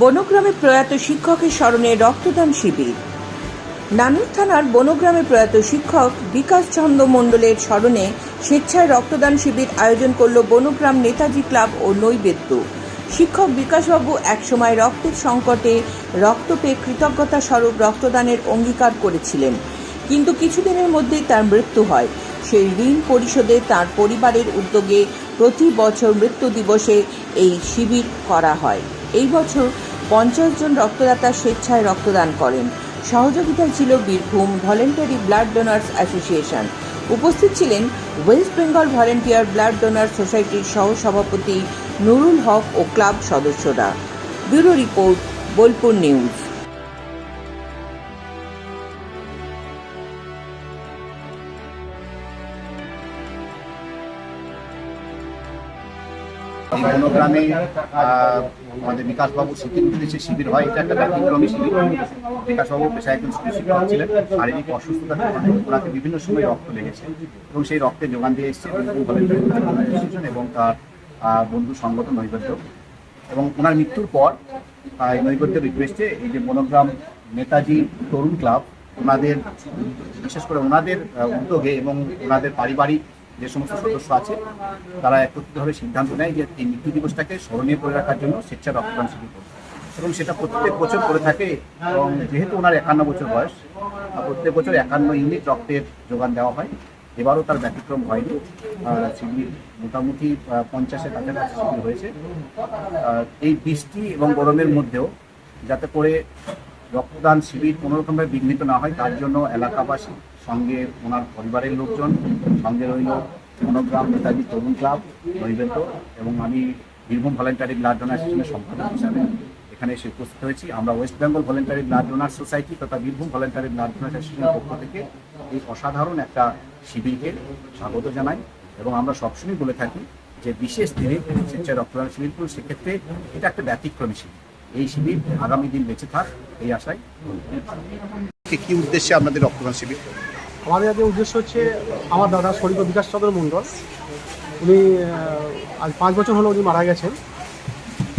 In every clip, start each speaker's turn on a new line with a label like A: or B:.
A: বনগ্রামে প্রয়াত শিক্ষকের স্মরণে রক্তদান শিবির। নানুর থানার বনগ্রামে প্রয়াত শিক্ষক বিকাশ চন্দ্র মণ্ডলের স্মরণে স্বেচ্ছায় রক্তদান শিবির আয়োজন করল বনগ্রাম নেতাজি ক্লাব ও নৈবেদ্য। শিক্ষক বিকাশবাবু একসময় রক্তের সংকটে রক্ত পেয়ে কৃতজ্ঞতা স্বরূপ রক্তদানের অঙ্গীকার করেছিলেন। কিন্তু কিছুদিনের মধ্যেই তার মৃত্যু হয়। সেই ঋণ পরিশোধে তার পরিবারের উদ্যোগে প্রতি বছর মৃত্যু দিবসে এই শিবির করা হয়। এই বছর পঞ্চাশ জন রক্তদাতা স্বেচ্ছায় রক্তদান করেন। সহযোগিতায় ছিল Birbhum voluntary blood donors association. উপস্থিত ছিলেন West Bengal volunteer blood donor সোসাইটির সহসভাপতি নুরুল হক ও ক্লাব সদস্যরা। Bureau report Bolpur news.
B: এই আহ, আমাদের বিকাশবাবু স্মৃতির উদ্দেশ্যে শিবির হয়। এটা একটা ব্যতিক্রমী শিবির। বিকাশবাবু পেশায় একজন স্কুল শিক্ষক ছিলেন। শারীরিক অসুস্থতার কারণে ওনাকে বিভিন্ন সময় রক্ত লেগেছে এবং সেই রক্তের যোগান দিয়ে এসেছে এবং তার বন্ধু সংগঠন নৈবেদ্য। এবং ওনার মৃত্যুর পর এই নৈবেদ্যের রিকোয়েস্টে এই যে বনগ্রাম নেতাজি তরুণ ক্লাব ওনাদের বিশেষ করে ওনাদের উদ্যোগে এবং ওনাদের পারিবারিক যে সমস্ত সদস্য আছে, তারা একত্রিতভাবে সিদ্ধান্ত নেয় যে এই মৃত্যু দিবসটাকে স্মরণীয় করে রাখার জন্য স্বেচ্ছা রক্তদান শিবির করবে। এবং সেটা প্রত্যেক বছর করে থাকে এবং যেহেতু ওনার একান্ন বছর বয়স প্রত্যেক বছর একান্ন ইউনিট রক্তের যোগান দেওয়া হয়। এবারও তার ব্যতিক্রম হয়নি। শিবির মোটামুটি পঞ্চাশের কাছাকাছি শিবির হয়েছে। এই বৃষ্টি এবং গরমের মধ্যেও যাতে করে রক্তদান শিবির কোনোরকমভাবে বিঘ্নিত না হয়, তার জন্য এলাকাবাসী সঙ্গে ওনার পরিবারের লোকজন, সঙ্গে রইল মনোগ্রাম নেতাজি তরুণ ক্লাব, নৈবেদ্য এবং আমি বীরভূম ভলেন্টারি ব্লাড ডোনার অ্যাসোসিয়েশনের সম্পাদক হিসাবে এখানে এসে উপস্থিত হয়েছি। আমরা West Bengal voluntary blood donor society তথা বীরভূম ভলেন্টারি ব্লাড ডোনার অ্যাসোসিয়েশনের পক্ষ থেকে এই অসাধারণ একটা শিবিরকে স্বাগত জানাই এবং আমরা সবসময় বলে থাকি যে বিশেষ দিনে স্বেচ্ছায় রক্তদান শিবির সেক্ষেত্রে এটা একটা ব্যতিক্রমী শিবির। এই শিবির আগামী দিন বেঁচে থাক, এই আশায়। কি উদ্দেশ্যে আপনাদের রক্তদান শিবির?
C: আমাদের আজকে উদ্দেশ্য হচ্ছে, আমার দাদা শরীর বিকাশ চন্দ্র মণ্ডল। উনি আজ পাঁচ বছর হলো উনি মারা গেছেন।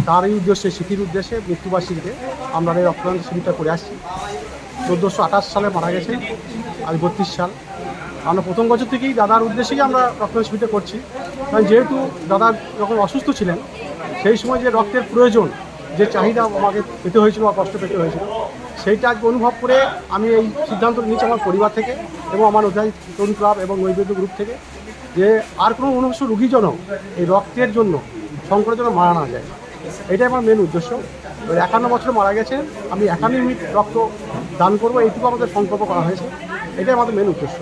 C: তার এই উদ্দেশ্যে স্মৃতির উদ্দেশ্যে মৃত্যুবার্ষিকীতে আমরা এই রক্তদান শিবিরটা করে আসছি। চোদ্দোশো আঠাশ সালে মারা গেছেন, আজ বত্রিশ সাল। আমরা প্রথম বছর থেকেই দাদার উদ্দেশ্যেই আমরা রক্তদান শিবিরটা করছি। কারণ যেহেতু দাদা যখন অসুস্থ ছিলেন, সেই সময় যে রক্তের প্রয়োজন যে চাহিদা আমাকে পেতে হয়েছিল বা কষ্ট পেতে হয়েছিল, সেইটা অনুভব করে আমি এই সিদ্ধান্ত নিয়েছি আমার পরিবার থেকে এবং আমার অধ্যায় তরুণ ক্লাব এবং নৈবেদ্য গ্রুপ থেকে যে আর কোনো অনুভব রুগী এই রক্তের জন্য সংকটের জন্য মারা না যায়। এটাই আমার মেন উদ্দেশ্য। ওই একান্ন বছর মারা গেছে, আমি একান্ন ইউনিট রক্ত দান করব, এইটুকু আমাদের সংকল্প করা হয়েছে। এটাই আমাদের মেন উদ্দেশ্য।